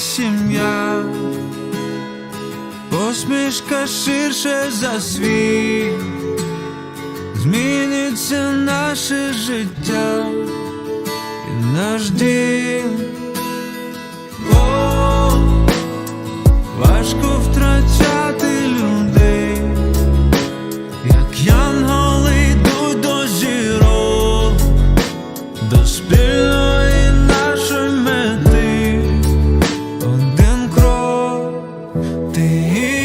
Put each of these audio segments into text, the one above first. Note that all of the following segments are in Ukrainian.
сім'я, посмішка ширше за світ, зміниться наше життя і наш дім. Крок, ти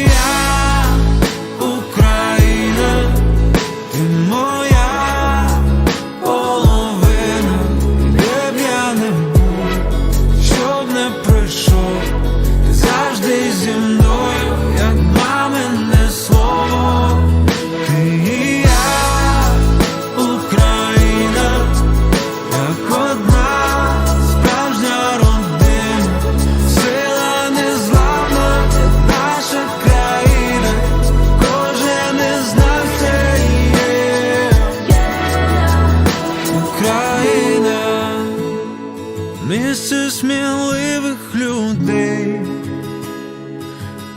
місце сміливих людей,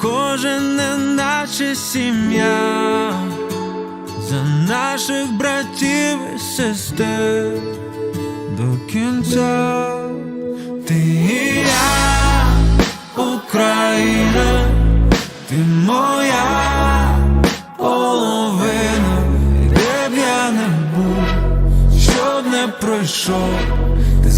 кожен не наче сім'я. За наших братів і сестер. До кінця. Ти і я, Україна, ти моя половина, де б я не був, щоб не пройшов, ти